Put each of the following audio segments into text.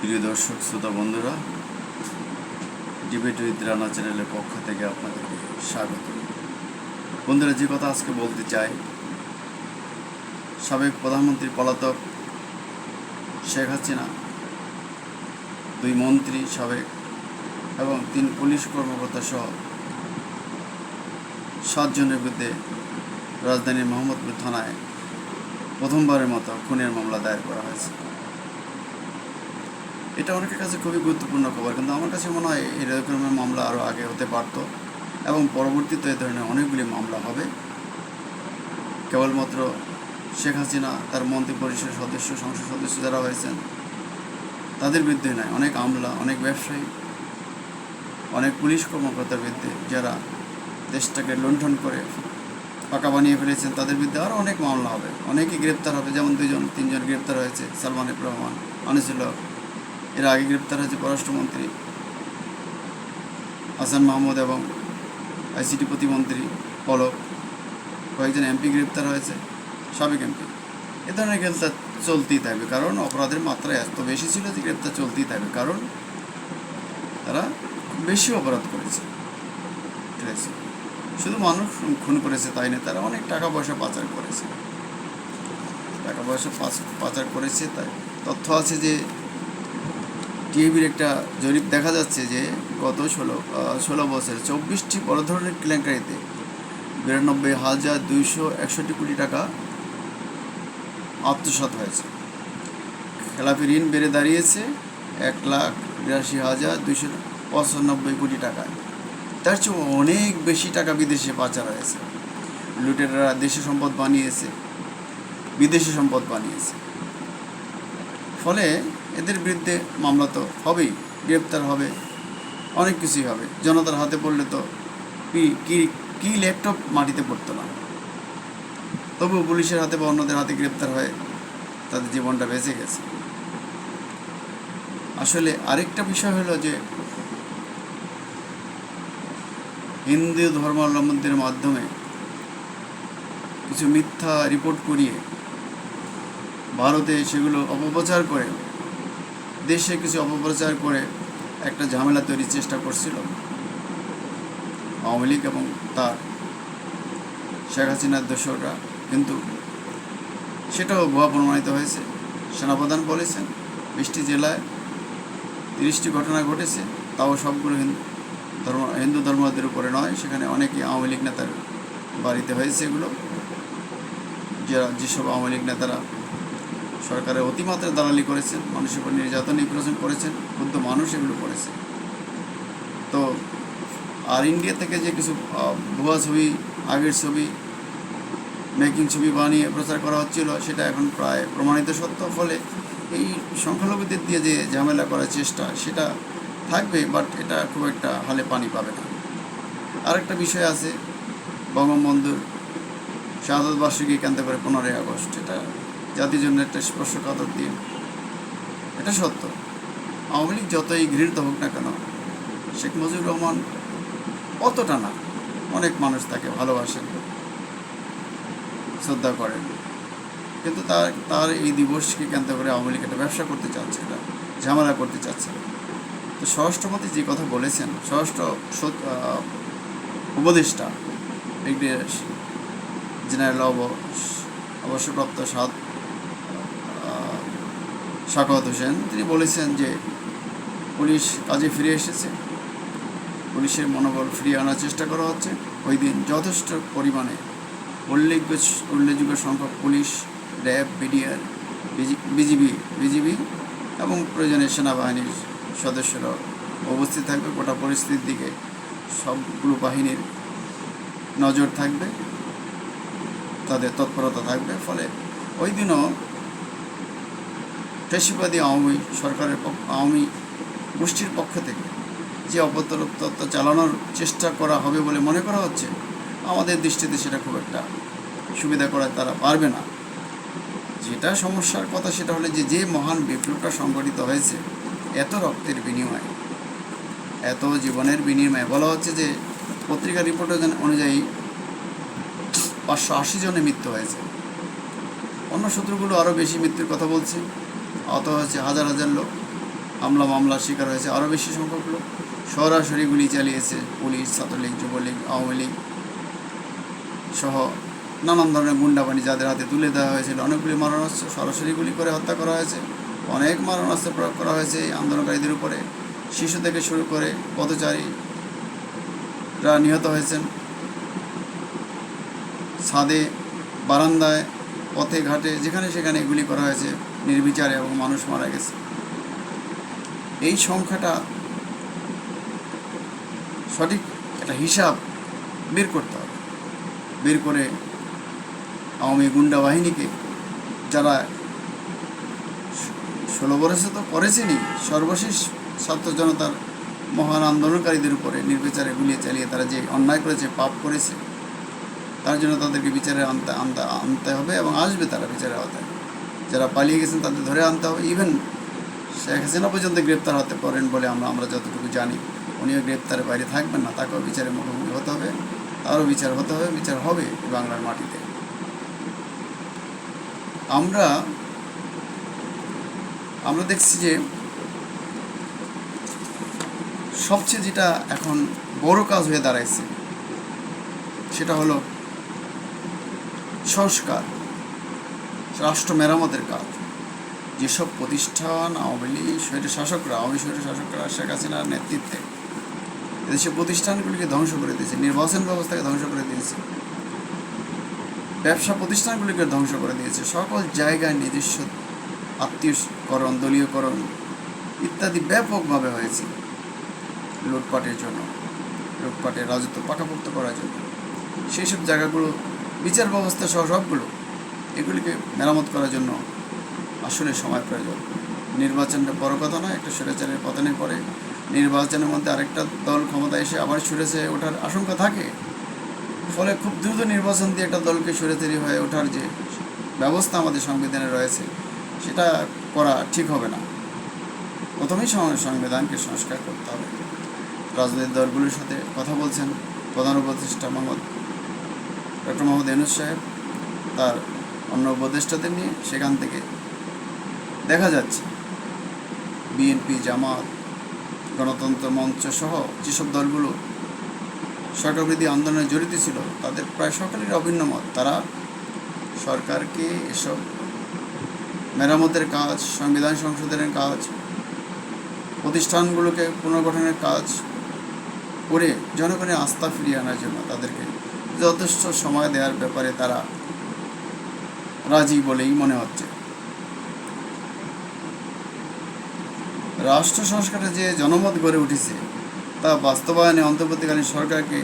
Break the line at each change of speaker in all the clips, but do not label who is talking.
প্রিয় দর্শক, শ্রোতা বন্ধুরা ডিবেট উইথ রানা চ্যানেলের পক্ষ থেকে আপনাদেরকে স্বাগত। বন্ধুরা, যে কথা আজকে বলতে চাই, সাবেক প্রধানমন্ত্রী পলাতক শেখ হাসিনা, দুই মন্ত্রী সাবেক, এবং তিন পুলিশ কর্মকর্তা সহ সাতজনের বিরুদ্ধে রাজধানীর মোহাম্মদপুর থানায় প্রথমবারের মতো খুনের মামলা দায়ের করা হয়েছে। এটা অনেকের কাছে খুবই গুরুত্বপূর্ণ খবর, কিন্তু আমার কাছে মনে হয় এই রকমের মামলা আরও আগে হতে পারতো এবং পরবর্তীতে এ ধরনের অনেকগুলি মামলা হবে। কেবলমাত্র শেখ হাসিনা, তার মন্ত্রী সদস্য, সংসদ সদস্য যারা হয়েছেন তাদের বিরুদ্ধে নয়, অনেক আমলা, অনেক ব্যবসায়ী, অনেক পুলিশ কর্মকর্তার বিরুদ্ধে যারা দেশটাকে লুণ্ঠন করে পাকা বানিয়ে ফেলেছেন, তাদের বিরুদ্ধে আরও অনেক মামলা হবে। অনেকেই গ্রেপ্তার হবে, যেমন দুজন তিনজন গ্রেপ্তার হয়েছে, সালমান রহমান আনিসুল হক এর আগে গ্রেপ্তার হয়েছে পররাষ্ট্রমন্ত্রী হাসান মাহমুদ এবং আইসিটি প্রতিমন্ত্রী পলক। কয়েকজন এমপি গ্রেপ্তার হয়েছে, সাবেক এমপি। এ ধরনের গ্রেপ্তার চলতেই থাকবে, কারণ অপরাধের মাত্রা এত বেশি ছিল যে গ্রেপ্তার চলতেই থাকবে, কারণ তারা বেশি অপরাধ করেছে। ঠিক আছে? শুধু মানুষ খুন করেছে তাই না, তারা অনেক টাকা পয়সা পাচার করেছে। টাকা পয়সা পাচ- পাচার করেছে, তাই তথ্য আছে যে টিএবির একটা জরিপ দেখা যাচ্ছে যে গত ষোলো ষোলো বছরে চব্বিশটি বড় ধরনের কেলেঙ্কারিতে বিরানব্বই হাজার দুইশো একষট্টি কোটি টাকা আত্মসাৎ হয়েছে। খেলাপি ঋণ বেড়ে দাঁড়িয়েছে এক লাখ বিরাশি হাজার দুইশো পঁচানব্বই কোটি টাকায়। তার চেয়ে অনেক বেশি টাকা বিদেশে পাচার হয়েছে। লুটেরারা দেশে সম্পদ বানিয়েছে, বিদেশি সম্পদ বানিয়েছে। ফলে এদের বিরুদ্ধে মামলা তো হবেই, গ্রেপ্তার হবে, অনেক কিছুই হবে। জনতার হাতে পড়লে তো কি কি ল্যাপটপ মাটিতে পড়তো না। তবুও পুলিশের হাতে বা অন্যদের হাতে গ্রেপ্তার হয়ে তাদের জীবনটা বেঁচে গেছে। আসলে আরেকটা বিষয় হলো যে, হিন্দু ধর্মাবলম্বীদের মাধ্যমে কিছু মিথ্যা রিপোর্ট করিয়ে ভারতে সেগুলো অপপ্রচার করে দেশে কিছু অপপ্রচার করে একটা ঝামেলা তৈরির চেষ্টা করছিল আওয়ামী লীগ এবং তার শেখ হাসিনার দোসররা। কিন্তু সেটাও ভুয়া প্রমাণিত হয়েছে। সেনাপ্রধান বলেছেন বিশটি জেলায় তিরিশটি ঘটনা ঘটেছে, তাও সবগুলো হিন্দু ধর্ম, হিন্দু ধর্মদের উপরে নয়। সেখানে অনেকেই আওয়ামী লীগ নেতার বাড়িতে হয়েছে এগুলো। যারা, যেসব আওয়ামী লীগ নেতারা সরকারের অতিমাত্রা দালালি করেছেন, মানুষের উপর নির্যাতন, নিগ্রসন করেছেন ক্ষুদ্র মানুষ এগুলো করেছে। তো, আর ইন্ডিয়া থেকে যে কিছু ভুয়া ছবি, আগের ছবি মেকিং ছবি বানিয়ে প্রচার করা হচ্ছিল, সেটা এখন প্রায় প্রমাণিত সত্য। ফলে এই সংখ্যালঘুদের দিয়ে যে ঝামেলা করার চেষ্টা, সেটা থাকবে বাট এটা খুব একটা হালে পানি পাবে না। আরেকটা বিষয় আছে, বঙ্গবন্ধুর শাহাদত বার্ষিকী কেন্দ্র করে পনেরোই আগস্ট, এটা জাতির জন্য একটা স্পর্শকাতর দিন এটা সত্য। আওয়ামী লীগ যতই ঘৃণিত হোক না কেন শেখ মুজিবুর রহমান অতটা না অনেক মানুষ তাকে ভালোবাসেন শ্রদ্ধা করেন। কিন্তু তার তার এই দিবসকে কেন্দ্র করে আওয়ামী লীগ একটা ব্যবসা করতে চাচ্ছে না ঝামেলা করতে চাচ্ছে তো স্বরাষ্ট্রমন্ত্রী যে কথা বলেছেন স্বরাষ্ট্র সত- উপদেষ্টা ব্রিগেডিয়ার জেনারেল অব অবসরপ্রাপ্ত সাদ আহ, শাকাওয়াত হোসেন, তিনি বলেছেন যে পুলিশ কাজে ফিরে এসেছে। পুলিশের মনোবল ফিরিয়ে আনার চেষ্টা করা হচ্ছে। ওই দিন যথেষ্ট পরিমাণে উল্লেখ্য উল্লেখযোগ্য সংখ্যক police, RAB, BDR BGB BGB এবং প্রয়োজনে সেনাবাহিনীর সদস্যরা উপস্থিত থাকবে। গোটা পরিস্থিতির দিকে সবগুলো বাহিনীর নজর থাকবে, তাদের তৎপরতা থাকবে। ফলে ওই দিনও ফেসিবাদী আওয়ামী সরকারের আওয়ামী গোষ্ঠীর পক্ষ থেকে যে অপতত্ত্ব চালানোর চেষ্টা করা হবে বলে মনে করা হচ্ছে, আমাদের দৃষ্টিতে সেটা খুব একটা সুবিধা করা তারা পারবে না। যেটা সমস্যার কথা সেটা হলে যে যে মহান বিপ্লবটা সংগঠিত হয়েছে, এত রক্তের বিনিময়ে, এত জীবনের বিনিময়ে। বলা হচ্ছে যে, পত্রিকা রিপোর্ট অনুযায়ী পাঁচশো আশি জনের মৃত্যু হয়েছে। অন্য সূত্রগুলো আরও বেশি মৃত্যুর কথা বলছে। আহত হয়েছে হাজার হাজার লোক হামলা মামলার শিকার হয়েছে। আরও বেশি সংখ্যক লোক সরাসরি গুলি চালিয়েছে পুলিশ, ছাত্রলীগ, যুবলীগ, আওয়ামী লীগ সহ নানান ধরনের গুন্ডাবানি যাদের হাতে তুলে দেওয়া হয়েছিল। অনেকগুলি মারণাস্ত্র সরাসরি গুলি করে হত্যা করা হয়েছে। অনেক মারণাস্ত্র প্রয়োগ করা হয়েছে এই আন্দোলনকারীদের উপরে। শিশু থেকে শুরু করে পথচারীরা নিহত হয়েছেন। ছাদে, বারান্দায়, পথে, ঘাটে, যেখানে সেখানে গুলি করা হয়েছে। নির্বিচারে এবং মানুষ মারা গেছে। এই সংখ্যাটা সঠিক একটা হিসাব বের করতে হবে। বের করে আওয়ামী গুন্ডা বাহিনীকে যারা ষোলো বছর তো করেছেনই, সর্বশেষ ছাত্র জনতার মহান আন্দোলনকারীদের উপরে নির্বিচারে গুলিয়ে চালিয়ে তারা যে অন্যায় করেছে, পাপ করেছে, তার জন্য তাদেরকে বিচারে আনতে আনতে আনতে হবে এবং আসবে তারা বিচারে আওতায়। যারা পালিয়ে গেছেন তাদের ধরে আনতে হবে। ইভেন শেখ হাসিনা পর্যন্ত গ্রেপ্তার হতে পারেন বলে আমরা আমরা যতটুকু জানি। উনিও গ্রেপ্তারের বাইরে থাকবেন না, তাকেও বিচারের মুখোমুখি হতে হবে। তারও বিচার হতে হবে, বিচার হবে বাংলার মাটিতে। আমরা আমরা দেখছি যে সবচেয়ে যেটা এখন বড় কাজ হয়ে দাঁড়াইছে, সেটা হলো সংস্কার। রাষ্ট্র মেরামতের কাজ। যেসব প্রতিষ্ঠান আওয়ামী লীগ, স্বৈর শাসকরা আওয়ামী স্বৈর শাসকরা, শেখ হাসিনার নেতৃত্বে এদেশের প্রতিষ্ঠানগুলিকে ধ্বংস করে দিয়েছে, নির্বাচন ব্যবস্থাকে ধ্বংস করে দিয়েছে, ব্যবসা প্রতিষ্ঠানগুলিকে ধ্বংস করে দিয়েছে, সকল জায়গায় নিজস্ব আত্মীয়করণ, দলীয়করণ ইত্যাদি ব্যাপকভাবে হয়েছে লুটপাটের জন্য, লুটপাটের রাজত্ব পাকাপোক্ত করার জন্য। সেই সব জায়গাগুলো বিচার ব্যবস্থা সহ সবগুলো এগুলিকে মেরামত করার জন্য আসলে সময় প্রয়োজন। নির্বাচনটা বড় কথা নয়, একটা স্বৈরাচারের পতনের পরে নির্বাচনের মধ্যে আরেকটা দল ক্ষমতা এসে আবার সরেছে ওঠার আশঙ্কা থাকে, ফলে খুব দ্রুত নির্বাচন দিয়ে একটা দলকে সরেচারি হয়ে ওঠার যে ব্যবস্থা আমাদের সংবিধানে রয়েছে, সেটা করা ঠিক হবে না। প্রথমেই সংবিধানকে সংস্কার করতে হবে। রাজনৈতিক দলগুলির সাথে কথা বলছেন প্রধান উপদেষ্টা মোহাম্মদ ডক্টর মোহাম্মদ এনুস সাহেব। তার অন্য উপদেষ্টাদের নিয়ে সেখান থেকে দেখা যাচ্ছে। বিএনপি, জামাত, গণতন্ত্র মঞ্চ সহ যেসব দলগুলো সরকারবিরোধী আন্দোলনে জড়িত ছিল, তাদের প্রায় সকলের অভিন্ন মত। তারা সরকারকে এসব মেরামতের কাজ, সংবিধান সংশোধনের কাজ, প্রতিষ্ঠানগুলোকে পুনর্গঠনের কাজ করে জনগণের আস্থা ফিরিয়ে আনার জন্য তাদেরকে যথেষ্ট সময় দেওয়ার ব্যাপারে তারা রাজি বলেই মনে হচ্ছে। রাষ্ট্র সংস্কারে যে জনমত গড়ে উঠেছে, তা বাস্তবায়নে অন্তর্বর্তীকালীন সরকারকে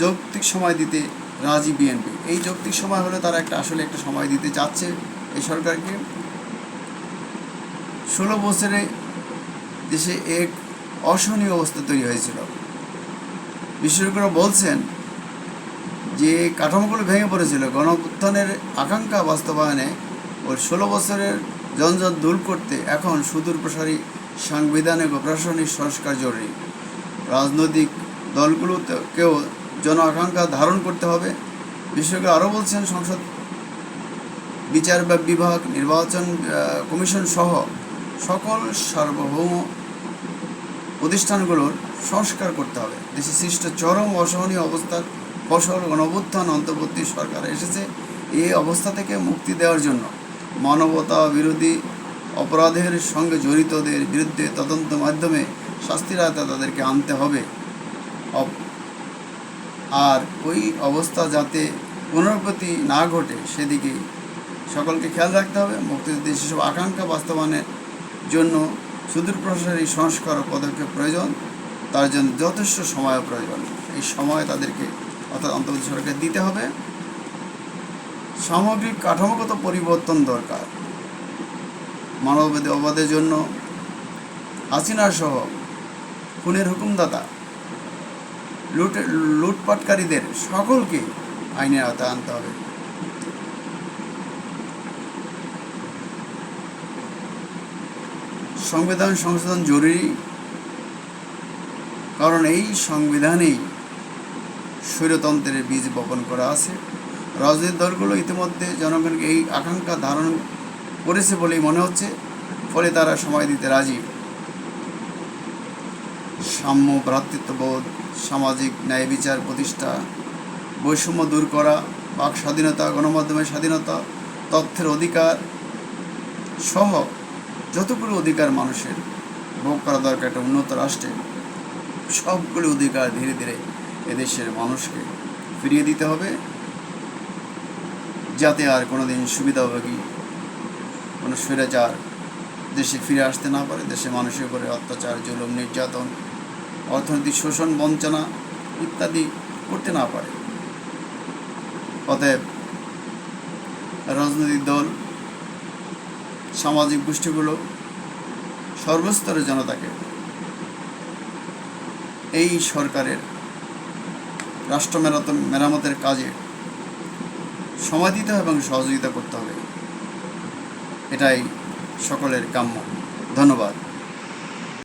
যৌক্তিক সময় দিতে রাজি বিএনপি। এই যৌক্তিক সময় হলে তারা একটা আসলে একটা সময় দিতে চাচ্ছে এই সরকারকে। ষোলো বছরে দেশে এক অসহনীয় অবস্থা তৈরি হয়েছিল। বিশেষজ্ঞরা বলছেন যে কাঠামোগুলো ভেঙে পড়েছিল গণ উত্থানের আকাঙ্ক্ষা বাস্তবায়নে ওই ষোলো বছরের জঞ্জট দূর করতে এখন সুদূর প্রসারী সাংবিধানিক ও প্রশাসনিক সংস্কার জরুরি। রাজনৈতিক দলগুলোকেও জন আকাঙ্ক্ষা ধারণ করতে হবে। বিশেষজ্ঞ আরও বলছেন, সংসদ বিচার বা- বিভাগ, নির্বাচন কমিশন সহ সকল সার্বভৌম প্রতিষ্ঠানগুলোর সংস্কার করতে হবে। দেশে সৃষ্ট চরম অসহনীয় অবস্থার ফসল গণঅভ্যুত্থান অন্তর্বর্তী সরকার এসেছে এই অবস্থা থেকে মুক্তি দেওয়ার জন্য। মানবতা বিরোধী অপরাধের সঙ্গে জড়িতদের বিরুদ্ধে তদন্ত মাধ্যমে শাস্তির আয়তা তাদেরকে আনতে হবে। আর ওই অবস্থা যাতে পুনরাবৃত্তি না ঘটে সেদিকে সকলকে খেয়াল রাখতে হবে। মুক্তিযুদ্ধের সেসব আকাঙ্ক্ষা বাস্তবায়নের জন্য সুদূর প্রসারী সংস্কার পদক্ষেপ প্রয়োজন। তার জন্য যথেষ্ট সময় প্রয়োজন। এই সময় তাদেরকে অর্থাৎ অন্তর্বর্তী সরকারকে দিতে হবে। সামগ্রিক কাঠামোগত পরিবর্তন দরকার। মানবাধিকার অবাধের জন্য হাসিনা সহ খুনের হুকুমদাতা, লুট, লুটপাটকারীদের সকলকে আইনের আওতায় আনতে হবে। সংবিধান সংশোধন জরুরি। কারণ এই সংবিধানেই স্বৈরতন্ত্রের বীজ বপন করা আছে। রাজনৈতিক দলগুলো ইতিমধ্যে জনগণকে এই আকাঙ্ক্ষা ধারণ করেছে বলেই মনে হচ্ছে, ফলে তারা সময় দিতে রাজি। সাম্য ভ্রাতৃত্ববোধ, সামাজিক ন্যায় বিচার প্রতিষ্ঠা, বৈষম্য দূর করা, বাক স্বাধীনতা, গণমাধ্যমের স্বাধীনতা, তথ্যের অধিকার সহ যতগুলো অধিকার মানুষের ভোগ করা দরকার একটা উন্নত রাষ্ট্রে সবগুলো অধিকার ধীরে ধীরে এদেশের মানুষকে ফিরিয়ে দিতে হবে, যাতে আর কোনোদিন সুবিধাভোগী কোনো স্বৈরাচার দেশে ফিরে আসতে না পারে, দেশে মানুষের উপরে অত্যাচার, জুলুম, নির্যাতন, অর্থনৈতিক শোষণ, বঞ্চনা ইত্যাদি করতে না পারে। অতএব রাজনৈতিক দল, সামাজিক গোষ্ঠীগুলো, সর্বস্তরের জনতাকে এই সরকারের রাষ্ট্র মেরামত মেরামতের কাজে সময় দিতে হবে এবং সহযোগিতা করতে হবে। এটাই সকলের কাম্য। ধন্যবাদ।